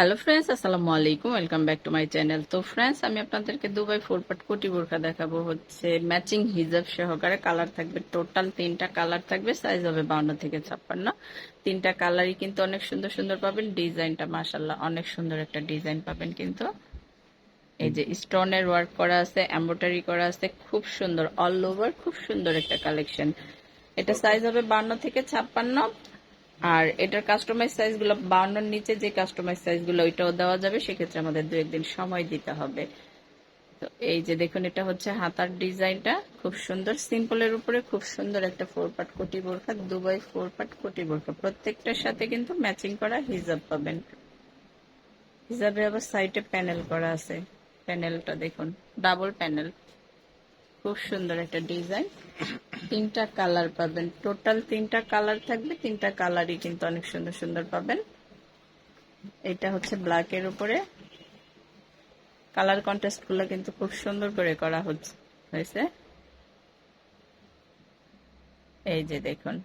Hello friends আসসালামু আলাইকুম welcome back to my channel তো ফ্রেন্ডস আমি আপনাদেরকে দুবাই ফোর কোটি বোরখা দেখাবো। হচ্ছে ম্যাচিং হিজাব সহকারে কালার থাকবে টোটাল তিনটা কালার থাকবে সাইজ হবে বাউন্ন থেকে ছাপ্পান্ন। তিনটা কালারই কিন্তু অনেক সুন্দর সুন্দর পাবেন, ডিজাইনটা মাসাল্লাহ অনেক সুন্দর একটা ডিজাইন পাবেন কিন্তু। এই যে স্টোনের ওয়ার্ক করা আছে এম্ব্রয়ডারি করা আছে, খুব সুন্দর অল ওভার খুব সুন্দর একটা কালেকশন এটা সাইজ হবে বান্ন থেকে ছাপ্পান্ন আর এটার কাস্টমাইজ সাইজগুলো বাউন্নর নিচে যে কাস্টমাইজ সাইজগুলো ওইটাও দেওয়া যাবে, সেক্ষেত্রে আমাদের দু একদিন সময় দিতে হবে। তো এই যে দেখুন, এটা হচ্ছে হাতার ডিজাইনটা, খুব সুন্দর সিম্পলের উপরে খুব সুন্দর একটা ফোর পার্ট কোটি বোরখা, দুবাই ফোর পার্ট কোটি বোরখা। প্রত্যেকটার সাথে কিন্তু ম্যাচিং করা হিজাব পাবেন। হিজাবে আবার সাইডে প্যানেল করা আছে প্যানেলটা দেখুন ডাবল প্যানেল খুব সুন্দর একটা ডিজাইন। তিনটা কালার পাবেন। টোটাল তিনটা কালার থাকবে। তিনটা কালারই কিন্তু অনেক সুন্দর সুন্দর পাবেন। এটা হচ্ছে ব্ল্যাক এর উপরে। কালার কন্টেস্টগুলো কিন্তু খুব সুন্দর করে করা হয়েছে। এই যে দেখুন।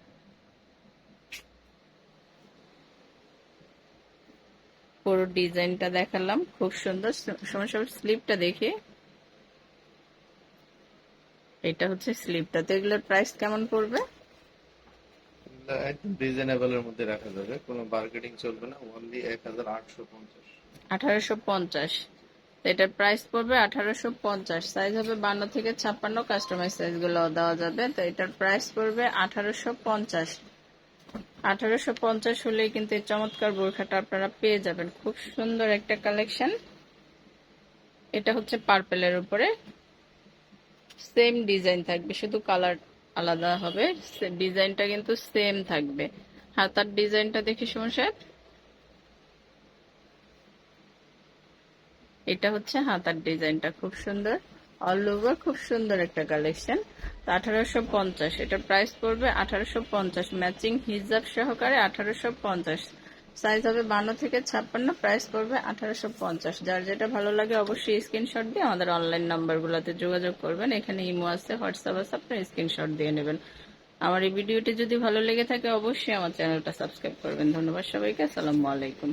পুরো ডিজাইনটা দেখালাম। খুব সুন্দর। সমস্যা স্লিপটা দেখে এটা হচ্ছে স্লিপটা। তো এগুলোর প্রাইস কেমন পড়বে? একদম রিজনেবল এর মধ্যে রাখা যাবে। কোনো মার্কেটিং চলবে না অনলি এক হাজার আটশো পঞ্চাশ। আঠারোশো পঞ্চাশ। এটার প্রাইস পড়বে আঠারোশো পঞ্চাশ। সাইজ হবে বান্ন থেকে ছাপ্পান্ন কাস্টমাইজ সাইজগুলো দেওয়া যাবে। তো এটার প্রাইস পড়বে আঠারোশো পঞ্চাশ। আঠারোশো পঞ্চাশ হলেই কিন্তু এই চমৎকার বোরখাটা আপনারা পেয়ে যাবেন। খুব সুন্দর একটা কালেকশন এটা হচ্ছে পার্পেলের উপরে। সেম ডিজাইন থাকবে, শুধু কালার আলাদা হবে ডিজাইনটা কিন্তু সেম থাকবে। হাতার ডিজাইনটা দেখি সমস্যা এটা হচ্ছে হাতার ডিজাইনটা খুব সুন্দর। অল ওভার খুব সুন্দর একটা কালেকশন আঠারোশো পঞ্চাশ, এটা প্রাইস পড়বে আঠারোশো পঞ্চাশ। ম্যাচিং হিজাব সহকারে আঠারোশো পঞ্চাশ। সাইজ হবে বান্ন থেকে ছাপ্পান্ন প্রাইস পড়বে আঠারোশো পঞ্চাশ। যার যেটা ভালো লাগে অবশ্যই স্ক্রিনশট দিয়ে আমাদের অনলাইন নাম্বারগুলোতে যোগাযোগ করবেন। এখানে ইমো আছে, হোয়াটসঅ্যাপ আছে আপনার স্ক্রিনশট দিয়ে নেবেন। আমার এই ভিডিওটি যদি ভালো লেগে থাকে, অবশ্যই আমার চ্যানেলটা সাবস্ক্রাইব করবেন। ধন্যবাদ সবাইকে, আসসালামু আলাইকুম।